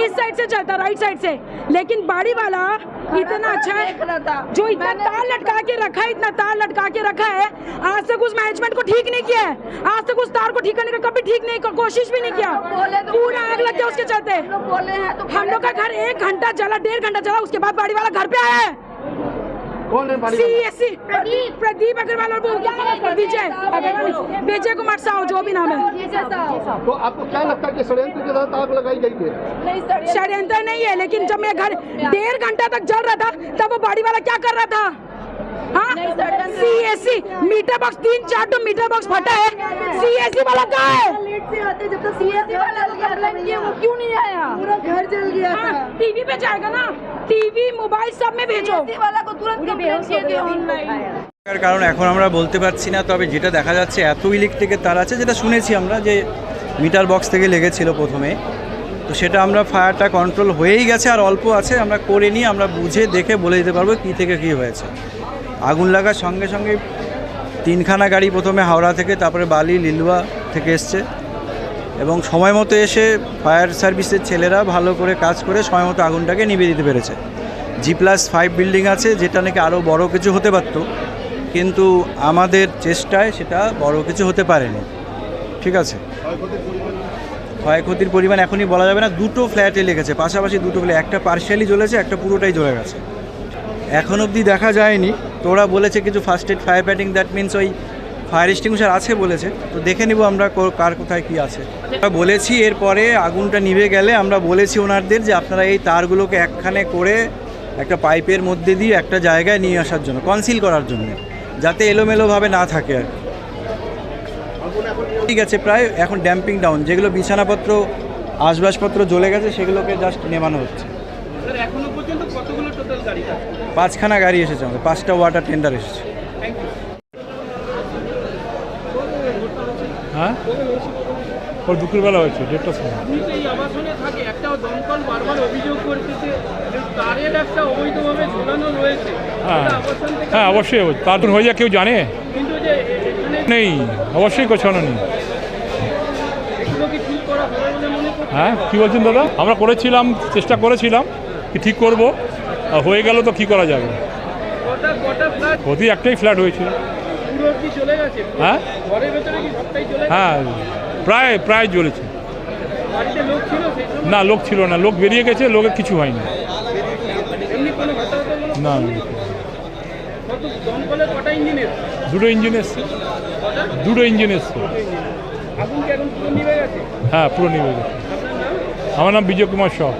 इस साइड से चलता राइट साइड से। लेकिन बाड़ी वाला इतना अच्छा है जो इतना तार लटका के रखा है इतना तार लटका के रखा है आज तक उस मैनेजमेंट को ठीक नहीं किया है। आज तक उस तार को ठीक करने का कभी ठीक नहीं कोशिश भी नहीं किया। पूरा आग लग गया उसके चलते। तो हम लोग का घर एक घंटा चला डेढ़ घंटा चला उसके बाद बाड़ी वाला घर पे आया है। कौन है सी वाला? एस सी प्रदीप अग्रवाल और वो क्या नाम है विजय विजय कुमार साहू जो भी नाम है। तो आपको क्या लगता है कि षड्यंत्र के तहत आग लगाई गई है? षड्यंत्र नहीं है लेकिन जब मेरा घर डेढ़ घंटा तक जल रहा था तब वो बाड़ी वाला क्या कर रहा था? हाँ? C S C meter box तीन चार तो मीटर बॉक्स फटा है। सी एस सी वाला कहाँ है? लेट से आते जब तक सीएससी वाला कंप्लेंट किया वो क्यों नहीं आया? टीवी पे जाएगा ना टीवी मोबाइल सब में भेजो सीएससी वाला को तुरंत कंप्लेंट किया गया ऑनलाइन তার কারণ এখন আমরা বলতে পারছি না তবে যেটা দেখা যাচ্ছে এত ইলেকট্রিকের তার আছে যেটা শুনেছি আমরা যে মিটার বক্স থেকে লেগেছিল প্রথমে তো সেটা আমরা ফায়ারটা কন্ট্রোল হয়েই গেছে আর অল্প আছে আমরা করে নিয়ে আমরা বুঝে দেখে বলে দিতে পারবো কী থেকে কী হয়েছে আগুন লাগার সঙ্গে সঙ্গে তিনখানা গাড়ি প্রথমে হাওড়া থেকে তারপরে বালি লিলুয়া থেকে এসছে এবং সময় মতো এসে ফায়ার সার্ভিসের ছেলেরা ভালো করে কাজ করে সময় মতো আগুনটাকে নিভিয়ে দিতে পেরেছে। জি প্লাস ফাইভ বিল্ডিং আছে, যেটা নাকি আরও বড় কিছু হতে পারত, কিন্তু আমাদের চেষ্টায় সেটা বড় কিছু হতে পারেনি। ঠিক আছে? ক্ষয়ক্ষতির পরিমাণ এখনই বলা যাবে না, দুটো ফ্ল্যাটে লেগেছে, পাশাপাশি দুটো ফ্ল্যাট একটা পার্শিয়ালি জ্বলেছে, একটা পুরোটাই জ্বলে গেছে। এখন অবধি দেখা যায়নি তো ওরা বলেছে কিছু first aid fire fighting that means ওই ফায়ার এক্সটিংগুশার আছে বলেছে তো দেখে নিব আমরা কার কোথায় কি আছে। আমরা বলেছি এরপরে আগুনটা নিভে গেলে আমরা বলেছি ওনারদের যে আপনারা এই তারগুলোকে একখানে করে একটা পাইপের মধ্যে দিয়ে একটা জায়গায় নিয়ে আসার জন্য কনসিল করার জন্য যাতে এলোমেলোভাবে না থাকে আর কি। ঠিক আছে প্রায় এখন ড্যাম্পিং ডাউন যেগুলো বিছানাপত্র আসবাসপত্র জ্বলে গেছে সেগুলোকে জাস্ট নেমানো হচ্ছে। পাঁচখানা গাড়ি এসেছে আমাদের পাঁচটা ওয়াটার টেন্ডার এসেছে। হ্যাঁ? ওর দুপুরবেলা হয়েছে দেড়টার সময়। হ্যাঁ। হ্যাঁ অবশ্যই। তার হয়ে যায় কেউ জানে? নেই। অবশ্যই গোছানো নেই হ্যাঁ কী বলছেন দাদা? আমরা করেছিলাম চেষ্টা করেছিলাম কি ঠিক করব। আর হয়ে গেল তো কী করা যাবে? অতি একটাই ফ্ল্যাট হয়েছিল হ্যাঁ? হ্যাঁ প্রায় প্রায় জ্বলেছে। না লোক ছিল না। লোক বেরিয়ে গেছে লোকের কিছু হয়নি। না দুটো ইঞ্জিন এসছে। দুটো ইঞ্জিন এসছে। হ্যাঁ পুরো নিবে গেছে। আমার নাম বিজয় কুমার শাহ